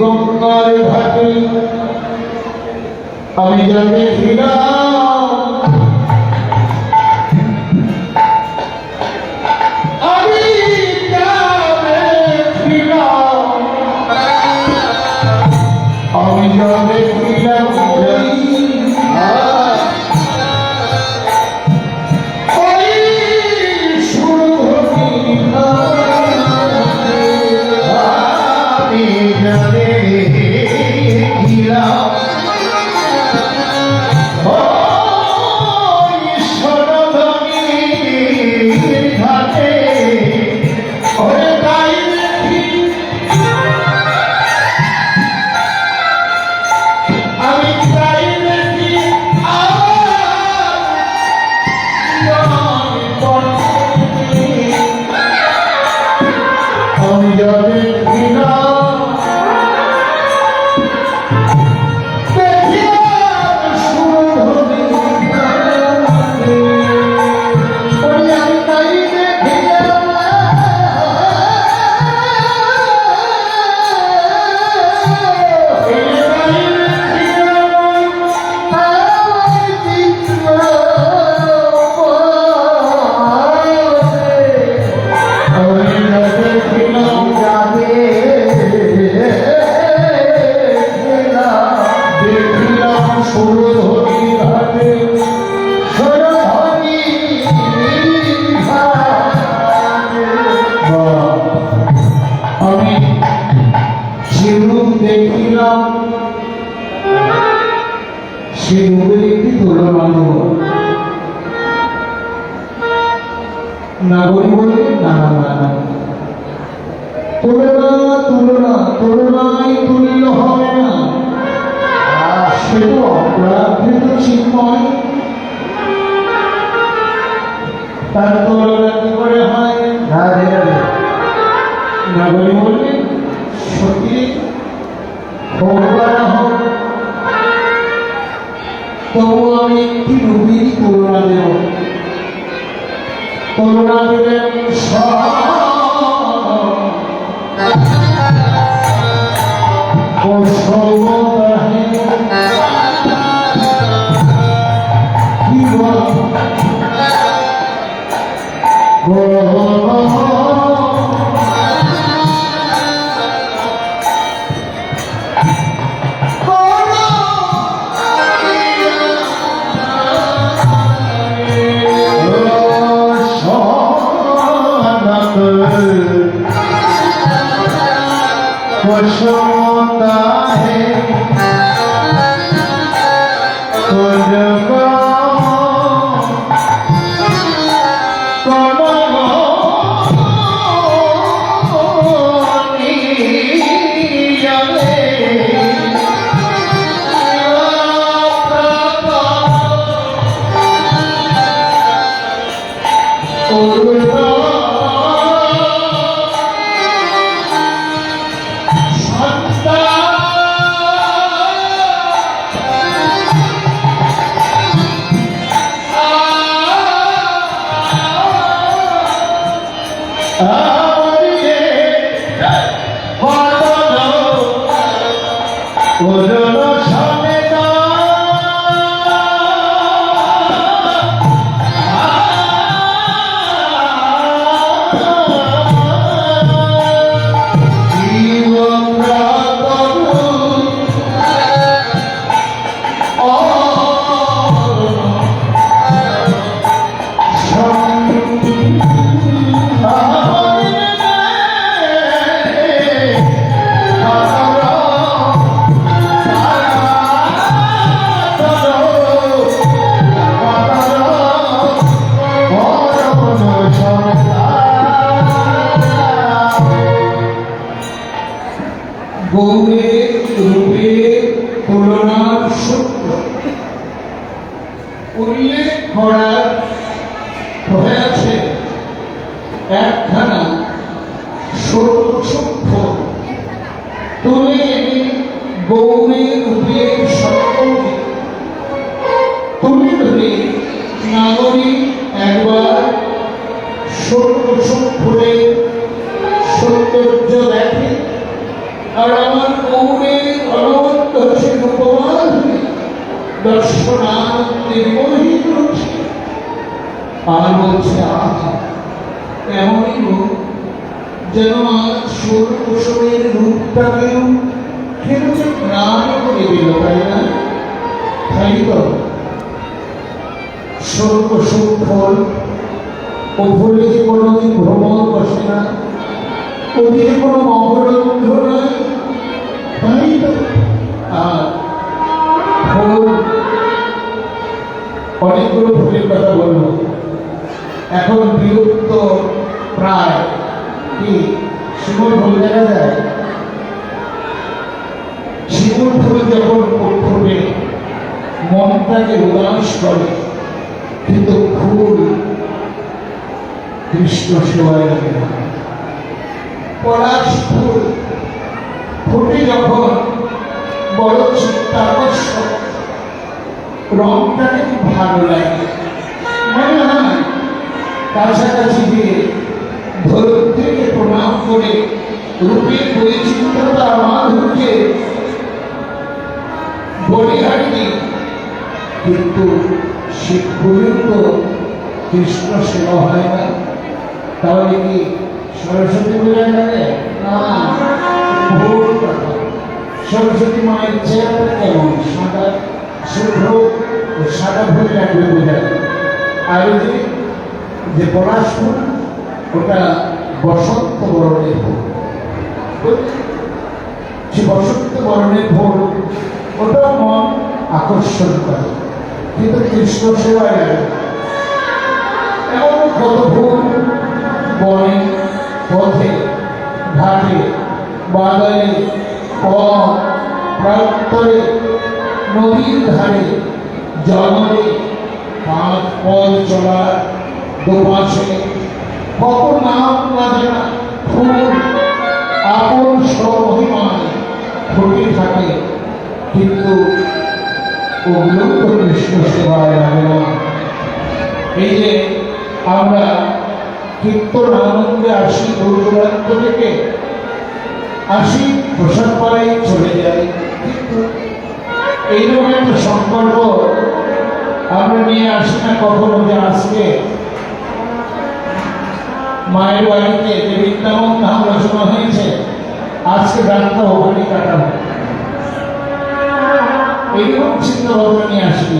গঙ্গার ঘাটে। আমি যা দেখিলাম আমি যাবে নাগরী বললেন না না না না তুলনা তুলনা তুলনায় তুল্য হবে না সে তো অপরাধৃত চিন্ময় তার তুলনা কি করে হয় রাধে নাগরী বললেন সত্যি হোক না হোক তবু আমি একটি রূপের তুলনা দেব তুলনা much. গৌরের সূক্ষ্ম তুলে গৌরের রূপের সকলকে তুলে ধরে নাগরিক একবার সূক্ষ্মের সৌন্দর্য দেখে আর আমার গৌরের অনবদ্য হচ্ছে রূপমান দর্শনানন্দে মোহিত হচ্ছে। আর বলছে, আহা, এমনই রূপ যেন আমার সুর কুসুমের রূপটাকেও কেন যে প্রাণ করে দিল, তাই না? তাই তো। সুফল ও ফুলে যে কোনোদিন ভ্রমণ বসে না ওদিকে কোনো মহরন্ধ্র নাই তাই তো। আর ফুল অনেকগুলো ফুলের কথা বলব। এখন বিলুপ্ত প্রায় কি শিমুল ফুল দেখা যায়? শিমুল ফুল যখন ফুটে মনটাকে উদাস করে, কিন্তু ফুল কৃষ্ণ সেবায় লাগে না। পলাশ ফুল ফুটে যখন বড় চিত্তাকর্ষক রংটাকে খুব ভালো লাগে। মনে হয় কাছাকাছি গিয়ে ধরিত্রীকে প্রণাম করে রূপের বৈচিত্রতা মাধুর্যে বলিহারি কিন্তু সে ফুলের তো কৃষ্ণ সেবা হয় না। তাহলে কি সরস্বতী ভুল কথা সরস্বতী মায়ের চেহারা কেমন? সাদা, শুভ্র ও সাদা ফুল লাগবে বোঝায় আর যে পলাশ ওটা বসন্ত বরণের বুঝলি? সে বসন্ত বরণের ফুল ওটা মন আকর্ষণ করে কিন্তু কৃষ্ণ সেবায় এমন কত ফুল বনে, পথে, ঘাটে বাগানে পথ নদীর ধারে, জঙ্গলে পাঁচ পথ চলার দুপাশে কত না জানা ফুল আপন থাকে। কিন্তু এই যে আমরা কীর্তন আনন্দে আসি দূর থেকে, আসি প্রসাদ পাড়ায় চলে যাই। কিন্তু এইরকম একটা সম্পর্ক আমরা নিয়ে আসি না কখনো যে আজকে মায়ের বাড়িতে যে ধাম রচনা হয়েছে। আজকে রাতটা ওখানে কাটাবো। এইরকম চিন্তা ভাবনা নিয়ে আসি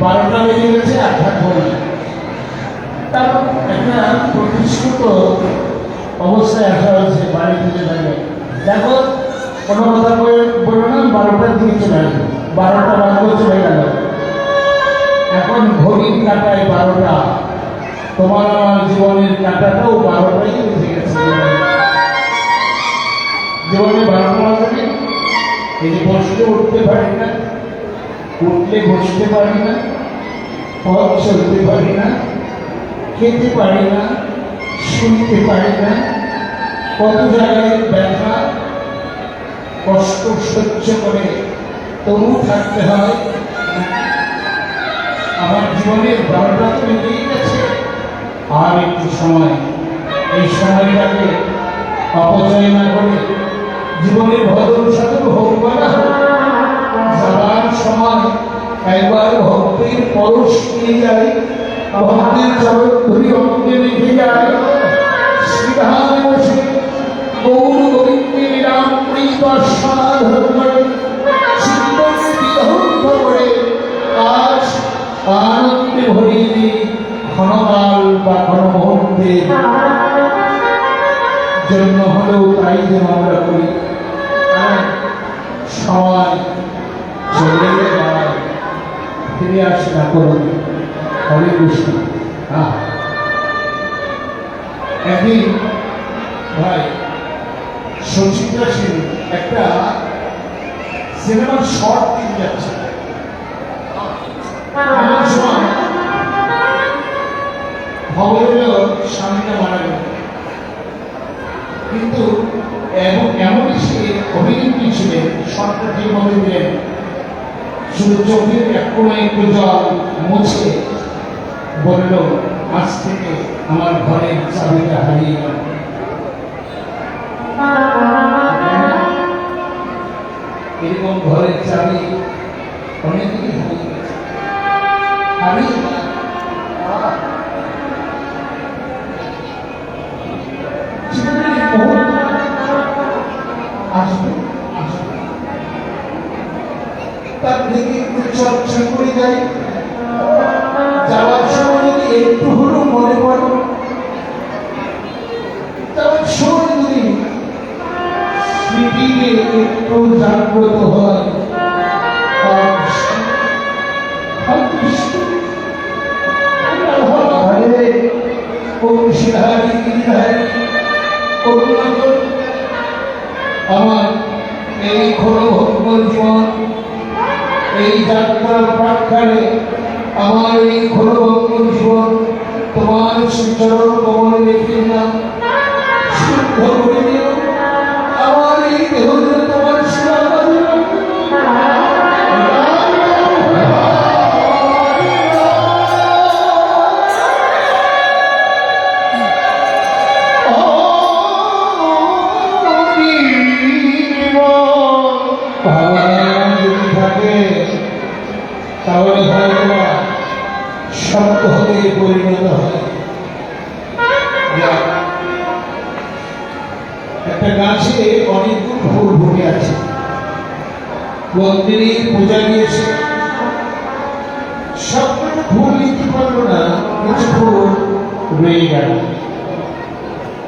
বারোটা বেজে গেছে আটটা করি তার একটা অবস্থায় আসা হয়েছে, বাড়ি থেকে থাকে দেখো, কোনো কথা বলে বলল না, বারোটার দিকে চলে আসবে। বারোটা বাজতে চলে গেল। এখন ঘড়ির কাটায় বারোটা। তোমার আমার জীবনের কাটাটাও বারোটাই বেজে গেছে। জীবনে বারোটা বাজবে? এই বসতে উঠতে পারি না, উঠলে বসতে পারি না, পথ চলতে পারি না, খেতে পারি না শুনতে পারি না, কত জায়গায় ব্যথা, কষ্ট সহ্য করে তবু থাকতে হয়। আমার জীবনের বারোটা তো গেছে। আর একটু সময়। এই সময়টাকে অপচয় না করে জীবনের ভদ্র সাধন হোক। যাবার সময় একবার ভক্তের পরশ নিয়ে যায়, ভক্তের চরণ ধরি অঙ্গে রেখে যায়। শ্রীধামে বসে গৌর গোবিন্দের রাম করে আজ আনন্দে ভরিয়ে দিই ক্ষণকাল জন্য হলেও তাই যেন আমরা করি। চলে ফিরে আসে না করুন হরে কৃষ্ণ। একদিন ভাই সচিত্রা সেন একটা সিনেমার শর্ট ফিল্ম যাচ্ছে। খবর এলো স্বামীটা মারা গেল। কিন্তু এমন এমনই সে অভিনেত্রী ছিলেন, সরকার যেভাবে দিলেন শুধু চোখের এক কোনায় একটু জল মুছে বলল, আজ থেকে আমার ঘরের চাবিটা হারিয়ে গেল। এরকম ঘরের চাবি অনেকেই হারিয়ে গেছে। হারিয়ে থেকে একটু করে যাই যাওয়ার সময় যদি একটু হলেও মনে পড়ে যাওয়ার সময় যদি স্মৃতিতে একটু জাগ্রত হয়। আমার এই ভগ্ন জীবন এই যাত্রার প্রাক্ষারে আমার এই ঘোর জীবন তোমার শ্রীচরণ কমলে রেখে না শুদ্ধ করে তাহলে হয়তো সত্য হতে পরিণত হয়। একটা গাছে অনেকগুলো ফুল ফুটে আছে। মন্দিরে পূজা দিয়েছে। সবগুলো ফুল নিতে পারল না কিছু ফুল রয়ে গেল।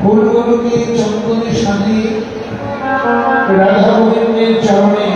ফুলগুলোকে চন্দনের সাজিয়ে রাধা গোবিন্দের চরণে